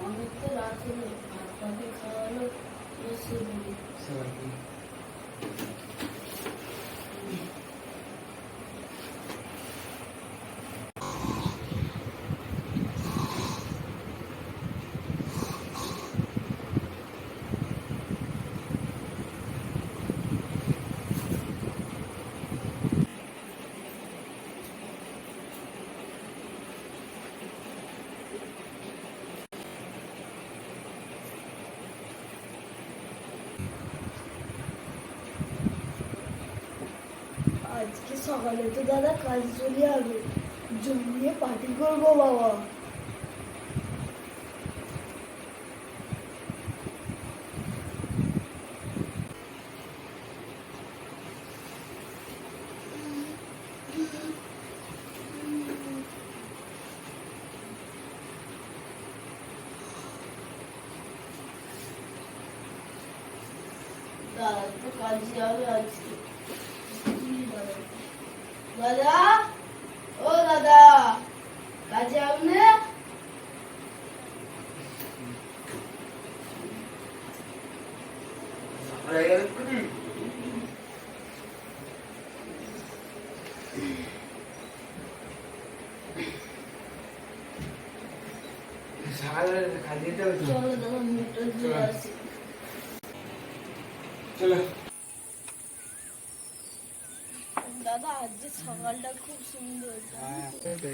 অনেক তো রাত হলো ভাত পাতে সকালে তো দাদা কাজ চলে যাবে জমিয়ে পার্টি করব বাবা। দাদা তো কাজে যাবে আজকে। দাদা ও দাদা কাজে আপনি হয়ে গেল কুড়ি সারা খালি দিতে হবে তো। চলো দাদা মিটার দিয়ে আসি চলো দাদা আজকে সকালটা খুব সুন্দর। হ্যাঁ চলে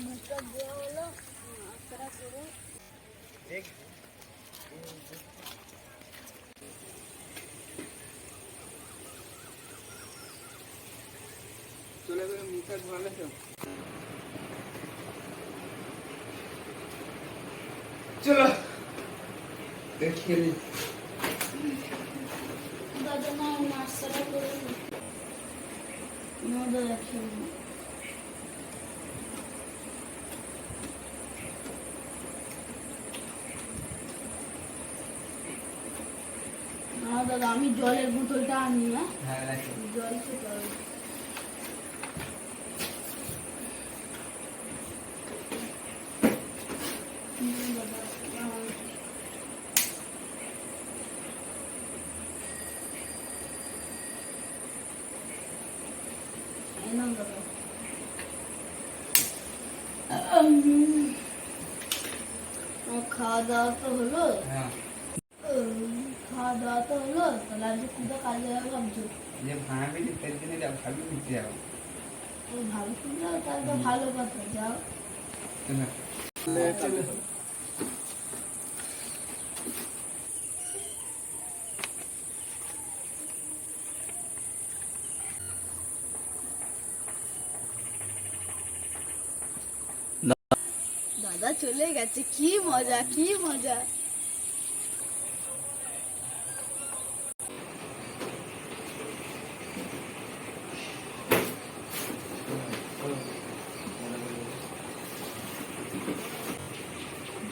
চলো। মুখটা গেলে মুখে ধোয়ালে তো চলো দেখিয়ে নি দাদা না নাস্তাটা করে। না দাদা খেয়ে নিই। দাদা আমি জলের বোতলটা আনি হ্যাঁ? হ্যাঁ জল খাওয়া দাওয়া তো হলো? হ্যাঁ। তো হলো তাহলে আজকে কোথায় কাজে যাবে ভাবছ? যে ভাবি তেল দিনে যাও ভাবি ঘুরতে যাও ও ভাবছ না তাহলে তো ভালো কথা যাও। দাদা চলে গেছে কি মজা কি মজা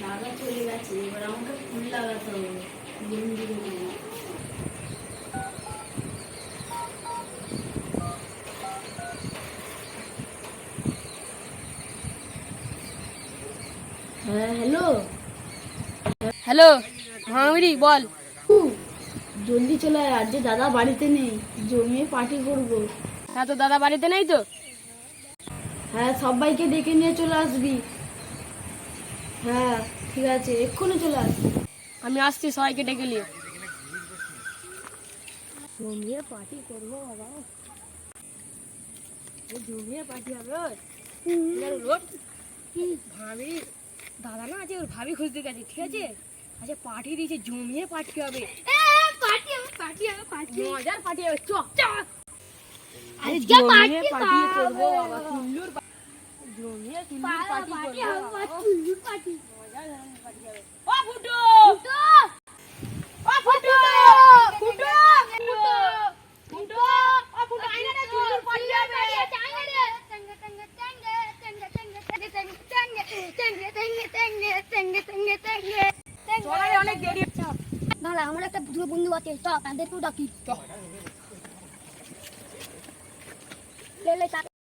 দাদা চলে গেছে এবার আমাকে ফুল লাগাতে হবে। হ্যাঁ হ্যালো? হ্যালো ভাঙড়ি বল। জলদি চলে আয় আজ যে দাদা বাড়িতে নেই জমিয়ে পার্টি করব। হ্যাঁ তো দাদা বাড়িতে নেই তো? হ্যাঁ সবাইকে ডেকে নিয়ে চলে আসবি। হ্যাঁ ঠিক আছে এক্ষুনি চলে আস আমি আসছি সবাইকে ডেকে নিয়ে। জমিয়ে পার্টি করব বাবা। জমিয়ে পাঠিয়ে হবে ভাবি দাদা না আজকে ওর ভাবি খুঁজতে গেছে ঠিক আছে? আচ্ছা পাঠিয়ে দিয়েছে জমিয়ে পাঠিয়ে হবে। পার্টি হবে পার্টি হবে পার্টি। মজার পাঠিয়ে হবে চ চ আজকে পার্টি করব বাবা কুল্লুর পা- জমিয়ে কুল্লুর পার্টি পার্টি করবো হবে বাবা। চুল্লুর পার্টি মজার ধরনের পার্টি হবে ও ফুটু তো ও ফুটু ফুটু ফুটু ও ফুটু আইনা না চুল্লুর পার্টি হবে চলে অনেক দেরি দাঁড়া আমার একটা দুটো বন্ধু আছে চ তাদেরকেও ডাকি লে লে চাপ